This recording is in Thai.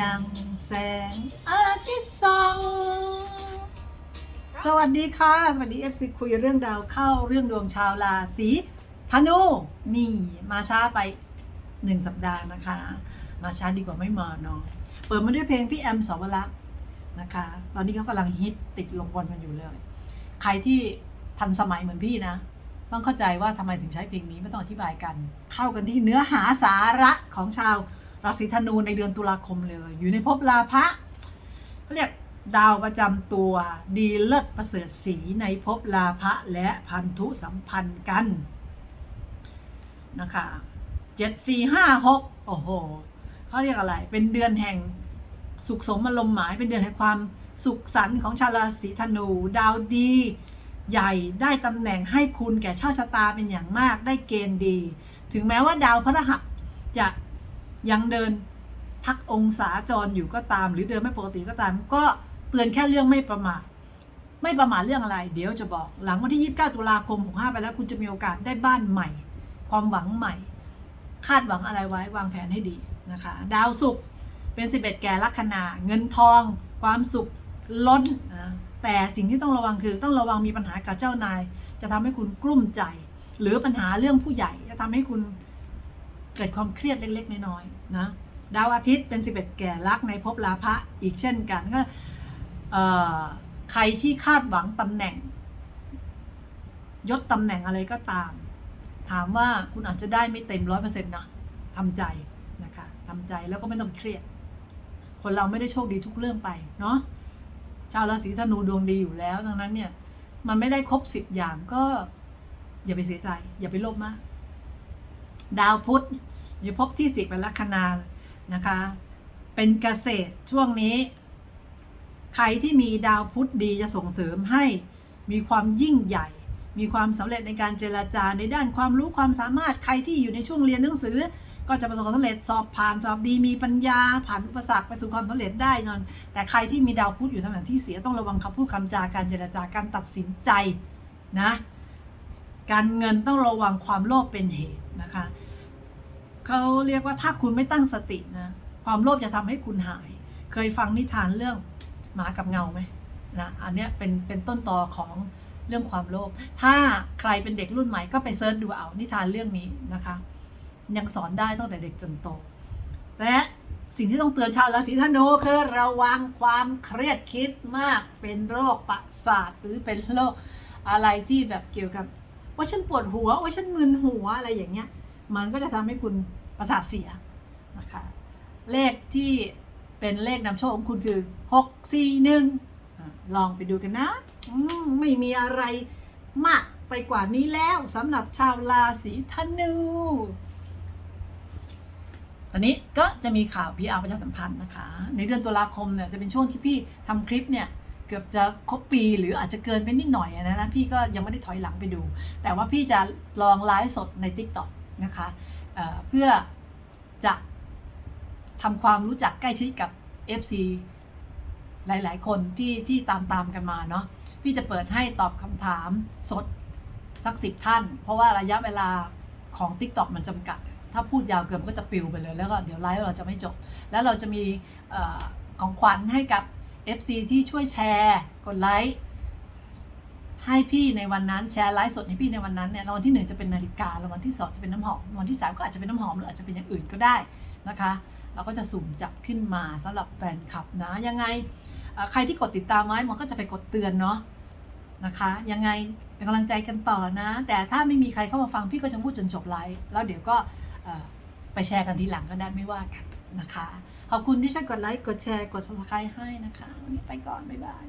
ดังแสงอาทิตย์ส่องสวัสดีค่ะ สวัสดี FC คุยเรื่องดาวเข้าเรื่องดวงชาวราศีธนูนี่มาช้าไปหนึ่งสัปดาห์นะคะ มาช้าดีกว่าไม่มาเนาะเปิดมาด้วยเพลงพี่แอมสาวรักษ์นะคะ ตอนนี้เขากำลังฮิตติดลงบอลกันอยู่เลย ใครที่ทันสมัยเหมือนพี่นะ ต้องเข้าใจว่าทำไมถึงใช้เพลงนี้ไม่ต้องอธิบายกัน เข้ากันที่เนื้อหาสาระของชาว ราศีธนูในเดือนตุลาคมเลย อยู่ในภพลาภะเขาเรียกดาวประจำตัวดีเลิศประเสริฐสีในภพลาภะและพันธุสัมพันธ์กันนะคะเจ็ดสี่ห้าหกโอ้โหเขาเรียกอะไร เป็นเดือนแห่งสุขสมอารมณ์หมายเป็นเดือนแห่งความสุขสันต์ของชาวราศีธนู ดาวดี ใหญ่ได้ตำแหน่งให้คุณแก่เช่าชะตาเป็นอย่างมากได้เกณฑ์ดี ถึงแม้ว่าดาวพฤหัสจะ ยังเดินพักองศาจรอยู่ก็ตาม หรือเดินไม่ปกติก็ตาม ก็เตือนแค่เรื่องไม่ประมาทไม่ประมาทเรื่องอะไร เดี๋ยวจะบอก หลังวันที่ 29 ตุลาคม65ไปแล้วคุณจะมีโอกาสได้บ้านใหม่ ความหวังใหม่ คาดหวังอะไรไว้วางแผนให้ดีนะคะ ดาวศุกร์เป็น 11 แก่ลัคนา เงินทอง ความสุขล้นนะแต่สิ่งที่ต้องระวังคือต้องระวังมีปัญหากับเจ้านาย จะทำให้คุณกลุ้มใจ หรือปัญหาเรื่องผู้ใหญ่จะทำให้คุณ เกิดความเครียดเล็ก ๆ น้อยๆนะดาวอาทิตย์เป็น 11 แก่ลักในภพลาภะอีกเช่นกันก็ใครที่คาดหวังตำแหน่ง ยศตำแหน่งอะไรก็ตาม ถามว่าคุณอาจจะได้ไม่เต็มร้อยเปอร์เซ็นต์นะทำใจนะคะทำใจแล้วก็ไม่ต้องเครียด คนเราไม่ได้โชคดีทุกเรื่องไปเนาะชาวราศีธนูดวงดีอยู่แล้วดังนั้นเนี่ย มันไม่ได้ครบสิบอย่างก็ อย่าไปเสียใจ อย่าไปโลภมาก ดาวพุธอยู่พบที่สิบเป็นลัคนานะคะ เป็นเกษตรช่วงนี้ ใครที่มีดาวพุธดีจะส่งเสริมให้มีความยิ่งใหญ่ มีความสำเร็จในการเจรจาในด้านความรู้ความสามารถใครที่อยู่ในช่วงเรียนหนังสือ ก็จะประสบความสำเร็จสอบผ่านสอบดีมีปัญญา ผ่านอุปสรรคไปสู่ความสำเร็จได้นอน แต่ใครที่มีดาวพุธอยู่ตำแหน่งที่เสียต้องระวังคำพูดคำจาการเจรจาการตัดสินใจนะ การเงินต้องระวังความโลภเป็นเหตุนะคะเขาเรียกว่าถ้าคุณไม่ตั้งสตินะความโลภจะทำให้คุณหาย เคยฟังนิทานเรื่องหมากับเงาไหมนะอันเนี้ยเป็นเป็นต้นตอของเรื่องความโลภถ้าใครเป็นเด็กรุ่นใหม่ก็ไปเซิร์ชดูเอานิทานเรื่องนี้นะคะ ยังสอนได้ตั้งแต่เด็กจนโต และสิ่งที่ต้องเตือนชาวราศีธนูคือระวังความเครียดคิดมากเป็นโรคประสาทหรือเป็นโรคอะไรที่แบบเกี่ยวกับ ว่าฉันปวดหัวว่าฉันมึนหัวอะไรอย่างเงี้ย มันก็จะทำให้คุณประสาทเสียนะคะ เลขที่เป็นเลขนำโชคของคุณคือหกสี่หนึ่งลองไปดูกันนะอืมไม่มีอะไรมากไปกว่านี้แล้วสำหรับชาวราศีธนู ตอนนี้ก็จะมีข่าว PR ประชาสัมพันธ์นะคะ ในเดือนตุลาคมเนี่ยจะเป็นช่วงที่พี่ทำคลิปเนี่ย เกือบจะครบปีหรืออาจจะเกินไปนิดหน่อยนะนะพี่ก็ยังไม่ได้ถอยหลังไปดู แต่ว่าพี่จะลองไลฟ์สดใน TikTok นะคะเเพื่อจะทำความรู้จักใกล้ชิดกับ FC หลาย ๆ คนที่ที่ตามตามกันมาเนาะพี่จะเปิดให้ตอบคำถามสดสักสิบท่าน เพราะว่าระยะเวลาของ TikTok มันจำกัด ถ้าพูดยาวเกินก็จะปิวไปเลย แล้วก็เดี๋ยวไลฟ์เราจะไม่จบ แล้วเราจะมีของขวัญให้กับ FC ที่ช่วยแชร์กดไลค์ให้พี่ในวันนั้นแชร์ไลฟ์สดให้พี่ในวันนั้นเนี่ยรางวัลที่หนึ่งจะเป็นนาฬิการางวัลที่สองจะเป็นน้ำหอมรางวัลที่สามก็อาจจะเป็นน้ำหอมหรืออาจจะเป็นอย่างอื่นก็ได้นะคะ เราก็จะสุ่มจับขึ้นมาสำหรับแฟนคลับนะยังไงใครที่กดติดตามไว้มันก็จะไปกดเตือนเนาะนะคะยังไงเป็นกำลังใจกันต่อนะ แต่ถ้าไม่มีใครเข้ามาฟังพี่ก็จะพูดจนจบไลฟ์แล้วเดี๋ยวก็ไปแชร์กันทีหลังก็ได้ไม่ว่ากัน นะคะ ขอบคุณที่ช่วยกดไลค์ กดแชร์ กด subscribe ให้นะคะ วันนี้ไปก่อน บ๊ายบาย